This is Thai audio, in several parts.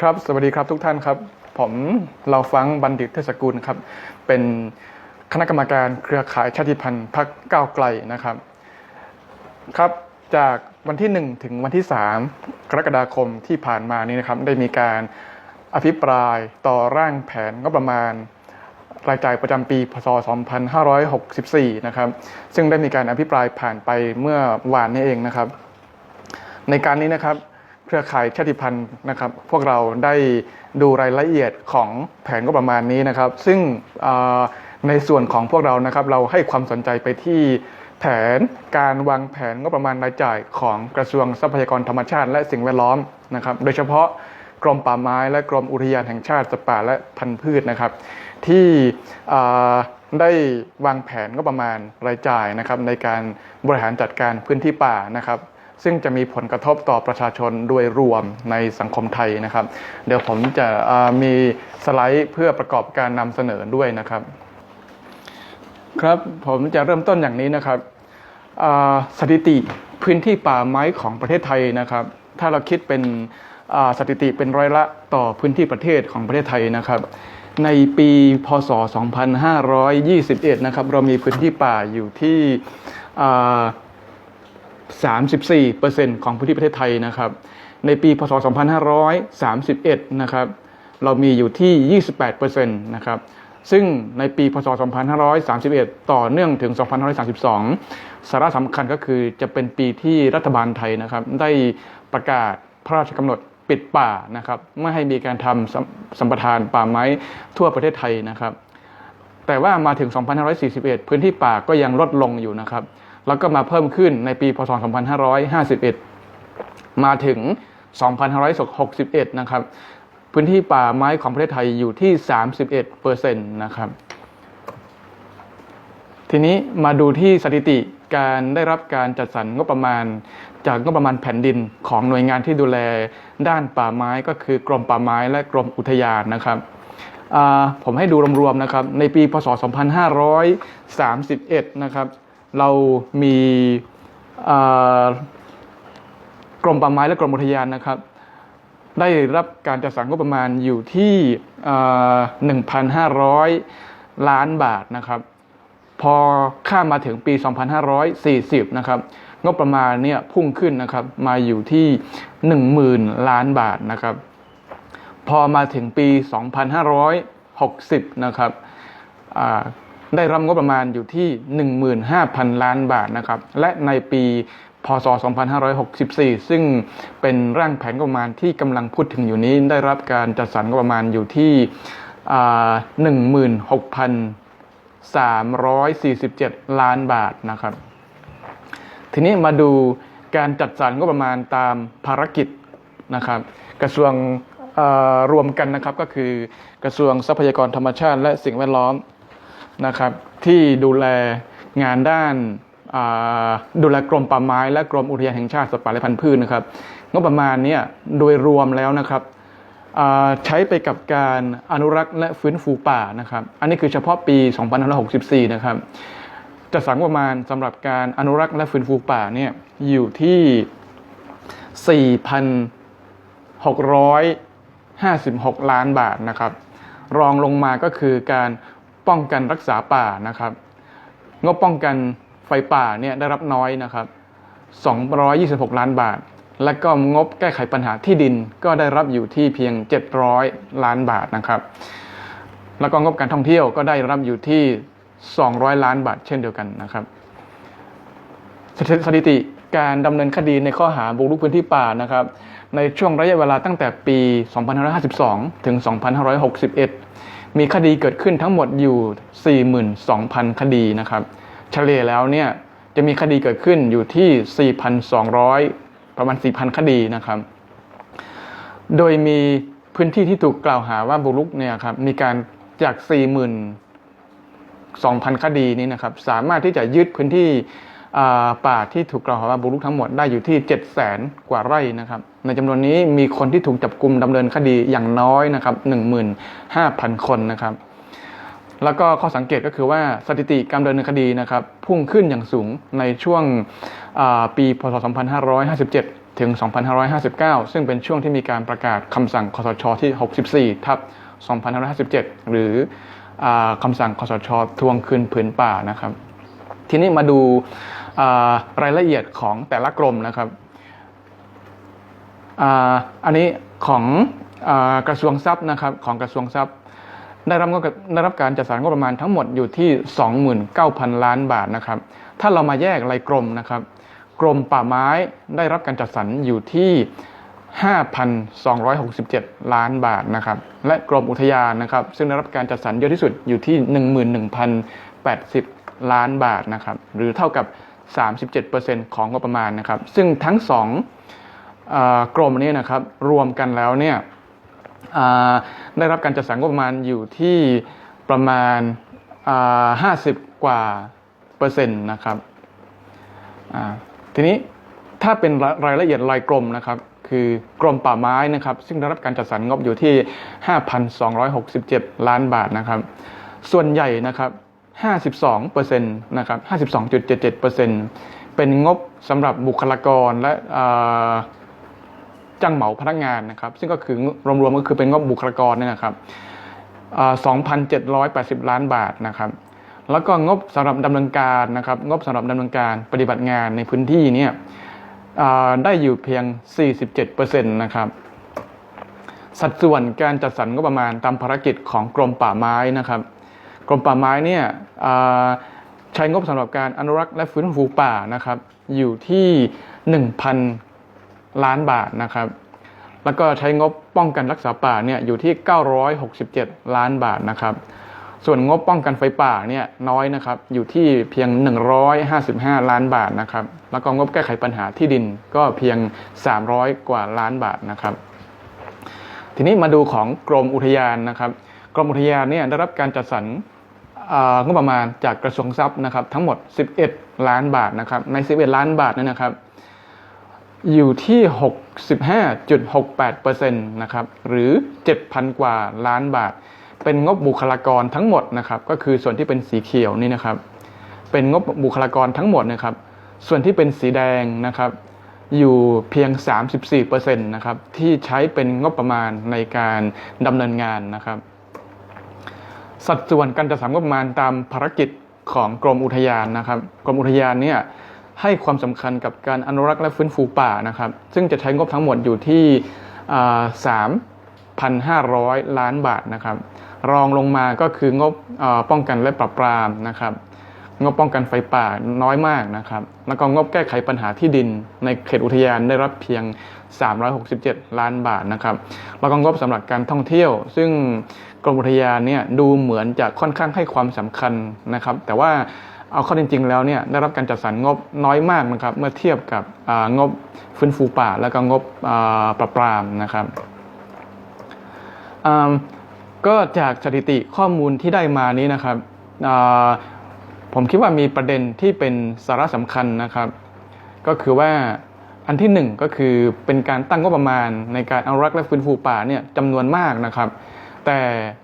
ครับสวัสดีครับทุกท่านครับ ผมเราฟังบัณฑิตเทศกุลครับ เป็นคณะกรรมการเครือข่ายชาติพันธุ์พรรคก้าวไกลนะครับ ครับจากวันที่ 1 ถึงวันที่ 3 กรกฎาคมที่ผ่านมานี้นะครับ ได้มีการอภิปรายต่อร่างแผนงบประมาณ รายจ่ายประจำปี พศ 2564 นะครับ ซึ่งได้มีการอภิปรายผ่านไปเมื่อวานนี้เองนะครับ ในการนี้นะครับ เครือข่ายชาติพันธุ์นะครับ พวกเราได้ดูรายละเอียดของแผนงบประมาณนี้นะครับ ซึ่งในส่วนของพวกเรานะครับ เราให้ความสนใจไปที่แผนการวางแผนงบประมาณรายจ่ายของกระทรวงทรัพยากรธรรมชาติ และสิ่งแวดล้อมนะครับ โดยเฉพาะกรมป่าไม้และกรมอุทยานแห่งชาติสัตว์ป่าและพันธุ์พืชนะครับ ที่ได้วางแผนงบประมาณรายจ่ายนะครับในการบริหารจัดการพื้นที่ป่านะครับ ซึ่งจะมีผลกระทบต่อประชาชนโดยรวมในสังคมไทยนะครับ เดี๋ยวผมจะมีสไลด์เพื่อประกอบการนำเสนอด้วยนะครับ ครับผมจะเริ่มต้นอย่างนี้นะครับสถิติพื้นที่ป่าไม้ของประเทศไทยนะครับ ถ้าเราคิดเป็นสถิติเป็นร้อยละต่อพื้นที่ประเทศของประเทศไทยนะครับ ในปีพศ 2521 นะครับ เรามีพื้นที่ป่าอยู่ที่ 34%ของพื้นที่ประเทศไทยนะครับ ในปีพศ 2531 นะครับ เรามีอยู่ที่ 28%นะครับ ซึ่งในปีพศ 2531 ต่อเนื่องถึง 2532 สาระสำคัญก็คือจะเป็นปีที่รัฐบาลไทยนะครับ ได้ประกาศพระราชกำหนดปิดป่านะครับ ไม่ให้มีการทำสัมปทานป่าไม้ทั่วประเทศไทยนะครับ แต่ว่ามาถึง 2541 พื้นที่ป่าก็ยังลดลงอยู่นะครับ แล้วก็มาเพิ่มขึ้นในปีพศ 2551 มาถึง 2561 นะครับ พื้นที่ป่าไม้ของประเทศไทยอยู่ที่ 31เปอร์เซ็นต์นะครับ ทีนี้มาดูที่สถิติการได้รับการจัดสรรงบประมาณ จากงบประมาณแผ่นดินของหน่วยงานที่ดูแลด้านป่าไม้ก็คือกรมป่าไม้และกรมอุทยานนะครับผมให้ดูรวมๆนะครับ ในปีพศ 2531 นะครับ เรามีกรมป่าไม้และกรมอุทยานนะครับ ได้รับการจัดสรรงบประมาณอยู่ที่ 1,500 ล้านบาทนะครับ พอข้ามมาถึงปี 2540 นะครับ งบประมาณเนี่ยพุ่งขึ้นนะครับมาอยู่ที่ 10,000 ล้านบาทนะครับ พอมาถึงปี 2560 นะครับ ได้รับงบประมาณอยู่ที่ 15,000 ล้านบาทนะครับ และในปีพศ 2564 ซึ่งเป็นร่างแผนงบประมาณที่กำลังพูดถึงอยู่นี้ ได้รับการจัดสรรงบประมาณอยู่ที่ 16,347 ล้านบาทนะครับ ทีนี้มาดูการจัดสรรงบประมาณตามภารกิจนะครับ กระทรวงรวมกันนะครับก็คือกระทรวงทรัพยากรธรรมชาติและสิ่งแวดล้อม นะครับที่ดูแลงานด้านดูแลกรมป่าไม้และกรมอุทยานแห่งชาติสัตว์ป่าและพันธุ์พืชนะครับงบประมาณเนี่ยโดยรวมแล้วนะครับใช้ไปกับการอนุรักษ์และฟื้นฟูป่านะครับ อันนี้คือเฉพาะปี2564 นะครับจัดสรรงประมาณสำหรับการอนุรักษ์และฟื้นฟูป่าเนี่ยอยู่ที่ 4,656 ล้านบาทนะครับ รองลงมาก็คือการ ป้องกันรักษาป่านะครับ งบป้องกันไฟป่าเนี่ยได้รับน้อยนะครับ 226 ล้านบาท และก็งบแก้ไขปัญหาที่ดินก็ได้รับอยู่ที่เพียง 700 ล้านบาทนะครับ แล้วก็งบการท่องเที่ยวก็ได้รับอยู่ที่ 200 ล้านบาท เช่นเดียวกันนะครับสถิสถิติการดำเนินคดีในข้อหาบุกรุกพื้นที่ป่านะครับ ในช่วงระยะเวลาตั้งแต่ปี 2552 ถึง 2561 มีคดีเกิดขึ้นทั้งหมดอยู่ 42,000 คดีนะครับ เฉลี่ยแล้วเนี่ยจะมีคดีเกิดขึ้นอยู่ที่ 4,200 ประมาณ 4,000 คดีนะครับ โดยมีพื้นที่ที่ถูกกล่าวหาว่าบุกรุกเนี่ยครับมีการจาก 40,000 2,000 คดีนี้นะครับ สามารถที่จะยึดพื้นที่ ป่าที่ถูกกล่าวหาว่าบุกรุกทั้งหมดได้อยู่ที่ 700,000กว่าไร่นะครับ ในจำนวนนี้มีคนที่ถูกจับกลุ่มดำเนินคดีอย่างน้อยนะครับ15,000 คนนะครับ แล้วก็ข้อสังเกตก็คือว่าสถิติการดำเนินคดีนะครับ พุ่งขึ้นอย่างสูงในช่วงอ่าปีพศ 2557 ถึง 2559 ซึ่งเป็นช่วงที่มีการประกาศคำสั่งคสชที่ 64 ทับ 2557 หรืออาคำสั่งคสชทวงคืนผืนป่านะครับทีนี้มาดู รายละเอียดของแต่ละกรมนะครับอ,อันนี้ของอกระทรวงทรัพย์นะครับของกระทรวงทรัพย์ได้รับงบได้รับการจัดสรรงบประมาณทั้งหมดอยู่ที่ 29,000 ล้านบาทนะครับ ถ้าเรามาแยกรายกรมนะครับ กรมป่าไม้ได้รับการจัดสรรอยู่ที่ 5,267 ล้านบาทนะครับ และกรมอุทยานนะครับ ซึ่งได้รับการจัดสรรเยอะที่สุดอยู่ที่ 11,080 ล้านบาทนะครับ หรือเท่ากับ 37%ของงบประมาณนะครับ ซึ่งทั้งสองกรมนี้นะครับรวมกันแล้วเนี่ยได้รับการจัดสรรงบประมาณอยู่ที่ประมาณอ่า50 กว่าเปอร์เซ็นต์นะครับทีนี้ถ้าเป็นรารายละเอียดรายกรมนะครับ คือกรมป่าไม้นะครับ ซึ่งได้รับการจัดสรรงบอยู่ที่ 5,267 ล้านบาทนะครับ ส่วนใหญ่นะครับ 52%นะครับ52.77%เป็นงบสำหรับบุคลากรและจ้างเหมาพนักงานนะครับ ซึ่งก็คือรวมๆก็คือเป็นงบบุคลากรเนี่ยนะครับ2,780 ล้านบาทนะครับ แล้วก็งบสำหรับดำเนินการนะครับ งบสำหรับดำเนินการปฏิบัติงานในพื้นที่เนี่ยได้อยู่เพียง 47%นะครับ สัดส่วนการจัดสรรงบประมาณตามภารกิจของกรมป่าไม้นะครับ กรมป่าไม้เนี่ยใช้งบสำหรับการอนุรักษ์และฟื้นฟูป่านะครับอยู่ที่ 1,000 ล้านบาทนะครับ แล้วก็ใช้งบป้องกันรักษาป่าเนี่ยอยู่ที่ 967 ล้านบาทนะครับ ส่วนงบป้องกันไฟป่าเนี่ยน้อยนะครับอยู่ที่เพียง 155 ล้านบาทนะครับ แล้วก็งบแก้ไขปัญหาที่ดินก็เพียง 300 กว่าล้านบาทนะครับ ทีนี้มาดูของกรมอุทยานนะครับ กรมอุทยานเนี่ยได้รับการจัดสรร งบประมาณจากกระทรวงทรัพย์นะครับทั้งหมด 11 ล้านบาทนะครับใน 11 ล้านบาทนั้นนะครับ อยู่ที่ 65.68%นะครับหรือ 7,000 กว่าล้านบาท เป็นงบบุคลากรทั้งหมดนะครับก็คือส่วนที่เป็นสีเขียวนี่นะครับ เป็นงบบุคลากรทั้งหมดนะครับส่วนที่เป็นสีแดงนะครับอยู่เพียง 34%นะครับที่ใช้เป็นงบประมาณในการดำเนินงานนะครับ สัดส่วนการจัดสรรงบประมาณตามภารกิจของกรมอุทยานนะครับ กรมอุทยานเนี่ยให้ความสำคัญกับการอนุรักษ์และฟื้นฟูป่านะครับ ซึ่งจะใช้งบทั้งหมดอยู่ที่อ่า3,500ล้านบาทนะครับ รองลงมาก็คืองบป้องกันและปราบปรามนะครับ งบป้องกันไฟป่าน้อยมากนะครับ แล้วก็งบแก้ไขปัญหาที่ดินในเขตอุทยานได้รับเพียง 367 ล้านบาทนะครับแล้วก็งบสำหรับการท่องเที่ยว ซึ่งกรมอุทยานเนี่ยดูเหมือนจะค่อนข้างให้ความสำคัญนะครับ แต่ว่าเอาเข้อจริง ๆ แล้วเนี่ยได้รับการจัดสรรงบน้อยมากนะครับ เมื่อเทียบกับงบฟื้นฟูป่า แล้วก็งบปราบปรามนะครับอ่าก็จากสถิติข้อมูลที่ได้มานี้นะครับผมคิดว่ามีประเด็นที่เป็นสาระสำคัญนะครับ ก็คือว่า อันที่หนึ่งก็คือเป็นการตั้งงบประมาณในการอนุรักษ์และฟื้นฟูป่าเนี่ยจำนวนมากนะครับ แต่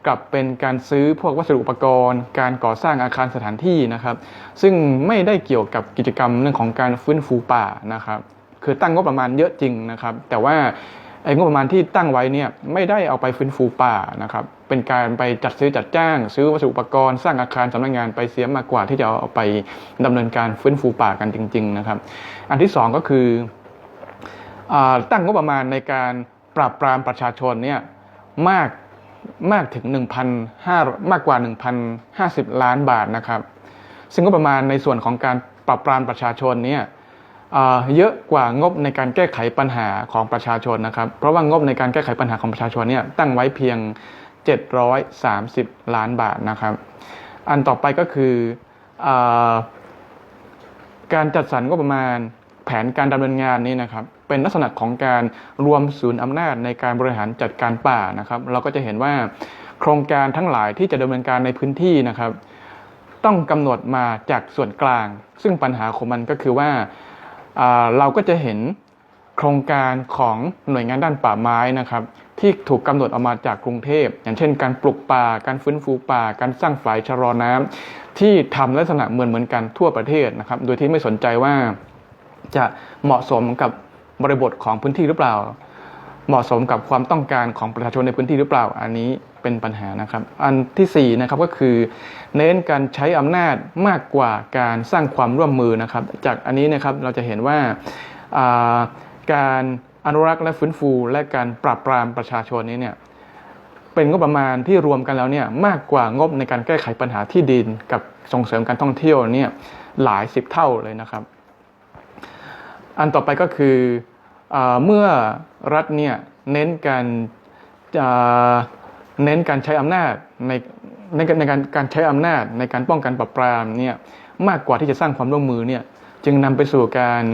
กลับเป็นการซื้อพวกวัสดุอุปกรณ์ การก่อสร้างอาคารสถานที่นะครับ ซึ่งไม่ได้เกี่ยวกับกิจกรรมเรื่องของการฟื้นฟูป่านะครับ คือตั้งงบประมาณเยอะจริงนะครับ แต่ว่าไอ้งบประมาณที่ตั้งไว้เนี่ยไม่ได้เอาไปฟื้นฟูป่านะครับ เป็นการไปจัดซื้อจัดจ้าง ซื้อวัสดุอุปกรณ์ สร้างอาคารสำนักงานไปเสียมากกว่าที่จะเอาไปดำเนินการฟื้นฟูป่ากันจริง ๆ นะครับ อันที่สองก็คือ ตั้งงบประมาณในการปราบปรามประชาชนเนี่ยมากมากถึง 1,500มากกว่า 1,050 ล้านบาทนะครับ ซึ่งงบประมาณในส่วนของการปราบปรามประชาชนเนี่ยเยอะกว่างบในการแก้ไขปัญหาของประชาชนนะครับ เพราะว่างบในการแก้ไขปัญหาของประชาชนเนี่ยตั้งไว้เพียง 730 ล้านบาทนะครับ อันต่อไปก็คืออการจัดสรรงบประมาณ ผนการดำเนินงานนี้นะครับเป็นลักษณะของการรวมศูนย์อำนาจในการบริหารจัดการป่านะครับเราก็จะเห็นว่าโครงการทั้งหลายที่จะดำเนินการในพื้นที่นะครับ ต้องกำหนดมาจากส่วนกลาง ซึ่งปัญหาของมันก็คือว่าเราก็จะเห็นโครงการของหน่วยงานด้านป่าไม้นะครับที่ถูกกำหนดออกมาจากกรุงเทพ อย่างเช่น การปลูกป่า การฟื้นฟูป่า การสร้างฝายชะลอน้ำที่ทำลักษณะเหมือนเหมือนกันทั่วประเทศนะครับ โดยที่ไม่สนใจว่า จะเหมาะสมกับบริบทของพื้นที่หรือเปล่า เหมาะสมกับความต้องการของประชาชนในพื้นที่หรือเปล่า อันนี้เป็นปัญหานะครับ อันที่สี่นะครับก็คือ เน้นการใช้อำนาจมากกว่าการสร้างความร่วมมือนะครับ จากอันนี้นะครับเราจะเห็นว่าอ่าการอนุรักษ์และฟื้นฟู และการปราบปรามประชาชนนี้เนี่ยเป็นงบประมาณที่รวมกันแล้วเนี่ยมากกว่างบในการแก้ไขปัญหาที่ดินกับส่งเสริมการท่องเที่ยวเนี่ยหลายสิบเท่าเลยนะครับ อันต่อไปก็คืออเมื่อรัฐเนี่ยเน้นการเน้นการใช้อำนาจในในการในการการใช้อำนาจในการป้องกันปราบปรามเนี่ยมากกว่าที่จะสร้างความร่วมมือเนี่ยจึงนำไปสู่การ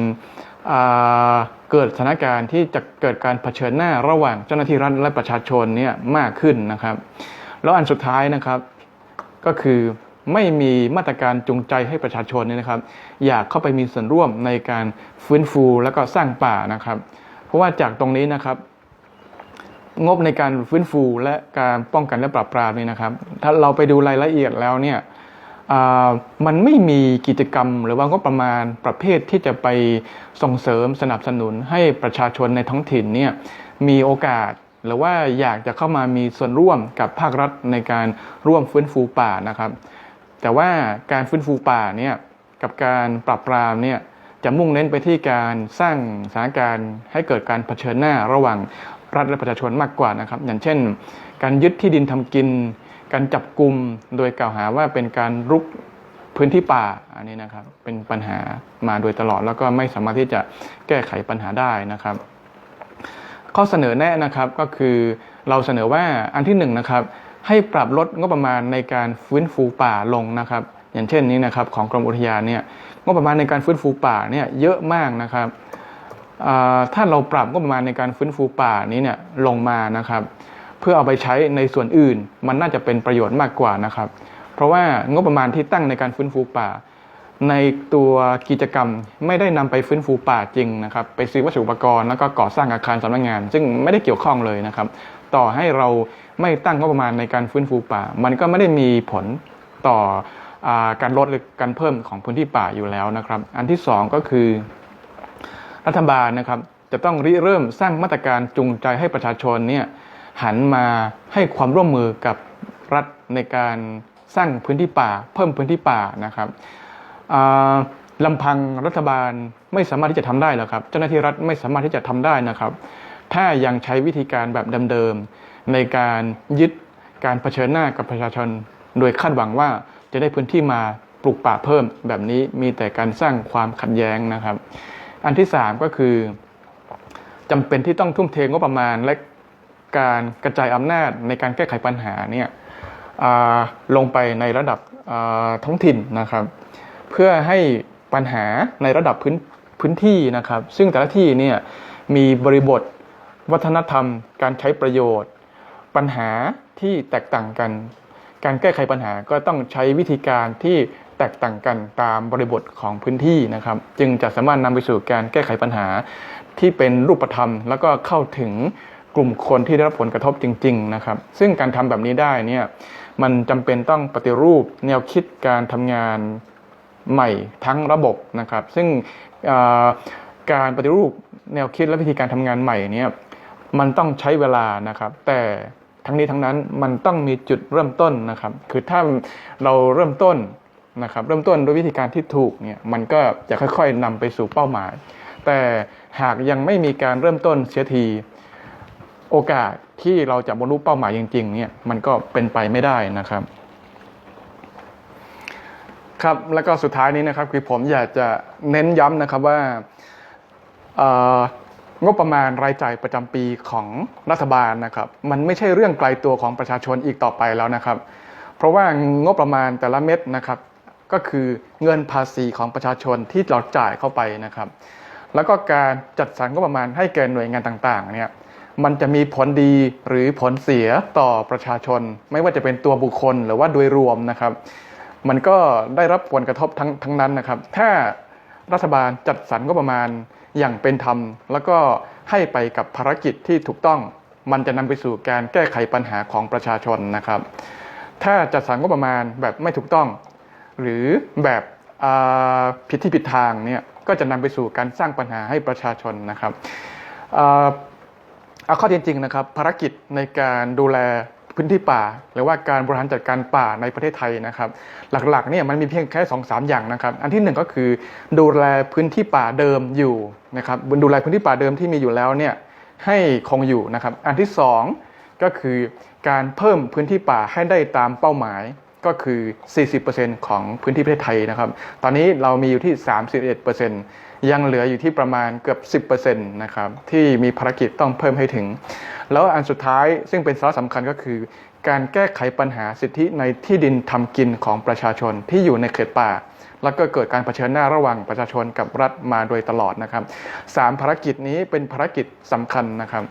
เกิดสถานการณ์ที่จะเกิดการเผชิญหน้าระหว่างเจ้าหน้าที่รัฐและประชาชนเนี่ยมากขึ้นนะครับ แล้วอันสุดท้ายนะครับก็คือ ไม่มีมาตรการจูงใจให้ประชาชนเนี่ยนะครับ อยากเข้าไปมีส่วนร่วมในการฟื้นฟูแล้วก็สร้างป่านะครับ เพราะว่าจากตรงนี้นะครับงบในการฟื้นฟูและการป้องกันและปราบปรามนี่นะครับ ถ้าเราไปดูรายละเอียดแล้วเนี่ยมันไม่มีกิจกรรมหรือว่างบประมาณประเภทที่จะไปส่งเสริมสนับสนุนให้ประชาชนในท้องถิ่นเนี่ยมีโอกาสหรือว่าอยากจะเข้ามามีส่วนร่วมกับภาครัฐในการร่วมฟื้นฟูป่านะครับ แต่ว่าการฟื้นฟูป่าเนี่ยกับการปราบปรามเนี่ยจะมุ่งเน้นไปที่การสร้างสถานการณ์ให้เกิดการเผชิญหน้าระหว่างรัฐและประชาชนมากกว่านะครับ อย่างเช่น การยึดที่ดินทำกิน การจับกลุ่มโดยกล่าวหาว่าเป็นการรุกพื้นที่ป่าอันนี้นะครับเป็นปัญหามาโดยตลอด แล้วก็ไม่สามารถที่จะแก้ไขปัญหาได้นะครับ ข้อเสนอแนะนะครับก็คือเราเสนอว่าอันที่หนึ่งนะครับ ให้ปรับลดงบประมาณในการฟื้นฟูป่าลงนะครับ อย่างเช่นนี้นะครับของกรมอุทยานเนี่ยงบประมาณในการฟื้นฟูป่าเนี่ยเยอะมากนะครับถ้าเราปรับงบประมาณในการฟื้นฟูป่านี้เนี่ยลงมานะครับ เพื่อเอาไปใช้ในส่วนอื่น มันน่าจะเป็นประโยชน์มากกว่านะครับ เพราะว่างบประมาณที่ตั้งในการฟื้นฟูป่า ในตัวกิจกรรมไม่ได้นำไปฟื้นฟูป่าจริงนะครับ ไปซื้อวัสดุอุปกรณ์แล้วก็ก่อสร้างอาคารสำนักงาน ซึ่งไม่ได้เกี่ยวข้องเลยนะครับ ต่อให้เราไม่ตั้งงบประมาณในการฟื้นฟูป่า มันก็ไม่ได้มีผลต่ออการลดหรือการเพิ่มของพื้นที่ป่าอยู่แล้วนะครับ อันที่สองก็คือ รัฐบาลนะครับจะต้องริเริ่มสร้างมาตรการจูงใจให้ประชาชนเนี่ยหันมาให้ความร่วมมือกับรัฐในการสร้างพื้นที่ป่า เพิ่มพื้นที่ป่านะครับอ่าลำพังรัฐบาลไม่สามารถที่จะทำได้หรอกครับ เจ้าหน้าที่รัฐไม่สามารถที่จะทำได้นะครับ ถ้ายังใช้วิธีการแบบเดิมๆในการยึดการเผชิญหน้ากับประชาชน โดยคาดหวังว่าจะได้พื้นที่มาปลูกป่าเพิ่ม แบบนี้มีแต่การสร้างความขัดแย้งนะครับ อันที่สามก็คือจำเป็นที่ต้องทุ่มเทงบประมาณและการกระจายอำนาจในการแก้ไขปัญหาเนี่ยลงไปในระดับท้องถิ่นนะครับ เพื่อให้ปัญหาในระดับพื้นพื้นที่นะครับ ซึ่งแต่ละที่เนี่ยมีบริบท วัฒนธรรม การใช้ประโยชน์ ปัญหาที่แตกต่างกัน การแก้ไขปัญหาก็ต้องใช้วิธีการที่แตกต่างกันตามบริบทของพื้นที่นะครับ จึงจะสามารถนำไปสู่การแก้ไขปัญหาที่เป็นรูปธรรม แล้วก็เข้าถึงกลุ่มคนที่ได้รับผลกระทบจริง ๆ นะครับ ซึ่งการทำแบบนี้ได้เนี่ยมันจำเป็นต้องปฏิรูปแนวคิดการทำงานใหม่ทั้งระบบนะครับ ซึ่งการปฏิรูปแนวคิดและวิธีการทำงานใหม่เนี่ย มันต้องใช้เวลานะครับ แต่ทั้งนี้ทั้งนั้นมันต้องมีจุดเริ่มต้นนะครับ คือถ้าเราเริ่มต้นนะครับ เริ่มต้นด้วยวิธีการที่ถูกเนี่ยมันก็จะค่อยๆนำไปสู่เป้าหมาย แต่หากยังไม่มีการเริ่มต้นเสียทีโอกาสที่เราจะบรรลุเป้าหมายจริงๆเนี่ยมันก็เป็นไปไม่ได้นะครับ ครับแล้วก็สุดท้ายนี้นะครับคือผมอยากจะเน้นย้ำนะครับว่า งบประมาณรายจ่ายประจำปีของรัฐบาลนะครับ มันไม่ใช่เรื่องไกลตัวของประชาชนอีกต่อไปแล้วนะครับ เพราะว่างบประมาณแต่ละเม็ดนะครับ ก็คือเงินภาษีของประชาชนที่เราจ่ายเข้าไปนะครับ แล้วก็การจัดสรรงบประมาณให้แก่หน่วยงานต่างๆเนี่ยมันจะมีผลดีหรือผลเสียต่อประชาชน ไม่ว่าจะเป็นตัวบุคคลหรือว่าโดยรวมนะครับ มันก็ได้รับผลกระทบทั้งทั้งนั้นนะครับ ถ้ารัฐบาลจัดสรรงบประมาณ อย่างเป็นธรรม แล้วก็ให้ไปกับภารกิจที่ถูกต้อง มันจะนำไปสู่การแก้ไขปัญหาของประชาชนนะครับ ถ้าจัดสรรงบประมาณแบบไม่ถูกต้อง หรือแบบผิดที่ผิดทางเนี่ยก็จะนำไปสู่การสร้างปัญหาให้ประชาชนนะครับเอาข้อจริงๆนะครับภารกิจในการดูแล พื้นที่ป่า หรือว่าการบริหารจัดการป่าในประเทศไทยนะครับ หลักๆเนี่ยมันมีเพียงแค่2อสาอย่างนะครับ อันที่หนึ่งก็คือ ดูแลพื้นที่ป่าเดิมอยู่นะครับดูแลพื้นที่ป่าเดิมที่มีอยู่แล้วเนี่ยให้คงอยู่นะครับ อันที่สองก็คือการเพิ่มพื้นที่ป่าให้ได้ตามเป้าหมายก็คือ 40%ของพื้นที่ประเทศไทยนะครับ ตอนนี้เรามีอยู่ที่ 31% ยังเหลืออยู่ที่ประมาณเกือบ 10%นะครับที่มีภารกิจต้องเพิ่มให้ถึง แล้วอันสุดท้ายซึ่งเป็นสาระสำคัญก็คือ การแก้ไขปัญหาสิทธิในที่ดินทำกินของประชาชนที่อยู่ในเขตป่า แล้วก็เกิดการเผชิญหน้าระหว่างประชาชนกับรัฐมาโดยตลอดนะครับสามภารกิจนี้เป็นภารกิจสำคัญนะครับ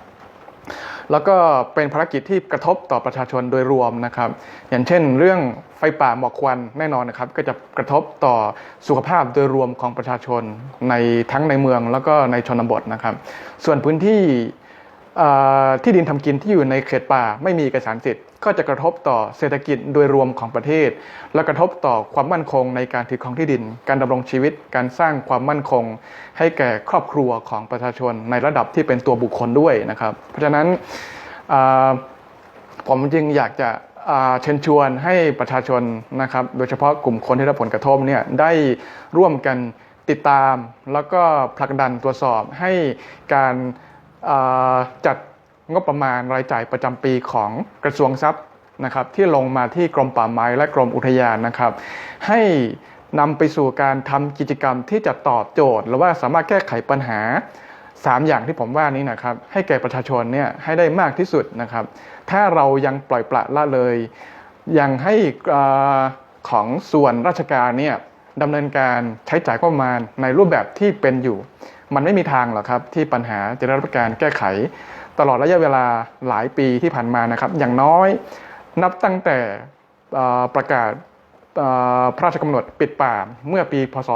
แล้วก็เป็นภารกิจที่กระทบต่อประชาชนโดยรวมนะครับ อย่างเช่น เรื่องไฟป่าหมอกควันแน่นอนนะครับ ก็จะกระทบต่อสุขภาพโดยรวมของประชาชนในทั้งในเมืองแล้วก็ในชนบทนะครับ ส่วนพื้นที่ ที่ดินทำกินที่อยู่ในเขตป่าไม่มีเอกสารสิทธิ์ก็จะกระทบต่อเศรษฐกิจโดยรวมของประเทศ และกระทบต่อความมั่นคงในการถือครองที่ดิน การดำรงชีวิต การสร้างความมั่นคง ให้แก่ครอบครัวของประชาชนในระดับที่เป็นตัวบุคคลด้วยนะครับ เพราะฉะนั้นผมจึงอยากจะเชิญชวนให้ประชาชนนะครับ โดยเฉพาะกลุ่มคนที่ได้รับผลกระทบเนี่ยได้ร่วมกันติดตาม แล้วก็ผลักดันตรวจสอบให้การ จัดงบประมาณรายจ่ายประจำปีของกระทรวงทรัพย์นะครับที่ลงมาที่กรมป่าไม้และกรมอุทยานนะครับ ให้นำไปสู่การทำกิจกรรมที่จะตอบโจทย์ หรือว่าสามารถแก้ไขปัญหาสามอย่างที่ผมว่านี้นะครับให้แก่ประชาชนเนี่ยให้ได้มากที่สุดนะครับ ถ้าเรายังปล่อยปละละเลยยังให้อของส่วนราชการเนี่ย ดำเนินการใช้จ่ายงบประมาณในรูปแบบที่เป็นอยู่ มันไม่มีทางหรอกครับที่ปัญหาจะได้รับการแก้ไข ตลอดระยะเวลาหลายปีที่ผ่านมานะครับ อย่างน้อยนับตั้งแต่ประกาศพระราชกำหนดปิดป่าเมื่อปีพศ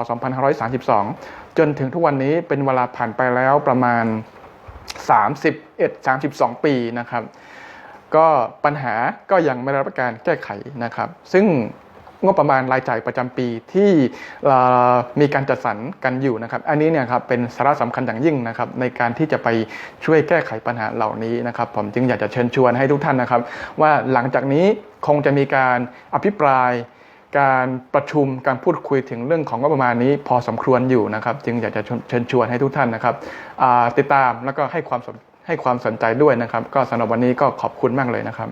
2532 จนถึงทุกวันนี้เป็นเวลาผ่านไปแล้วประมาณ 31-32 ปีนะครับ ก็ปัญหาก็ยังไม่ได้รับการแก้ไขนะครับ ซึ่ง งบประมาณรายจ่ายประจำปีที่มีการจัดสรรกันอยู่นะครับ อันนี้เนี่ยครับเป็นสาระสำคัญอย่างยิ่งนะครับในการที่จะไปช่วยแก้ไขปัญหาเหล่านี้นะครับ ผมจึงอยากจะเชิญชวนให้ทุกท่านนะครับ ว่าหลังจากนี้คงจะมีการอภิปรายการประชุมการพูดคุยถึงเรื่องของงบประมาณนี้พอสมควรอยู่นะครับ จึงอยากจะเชิญชวนให้ทุกท่านนะครับติดตามแล้วก็ให้ความให้ความสนใจด้วยนะครับ ก็สำหรับวันนี้ก็ขอบคุณมากเลยนะครับ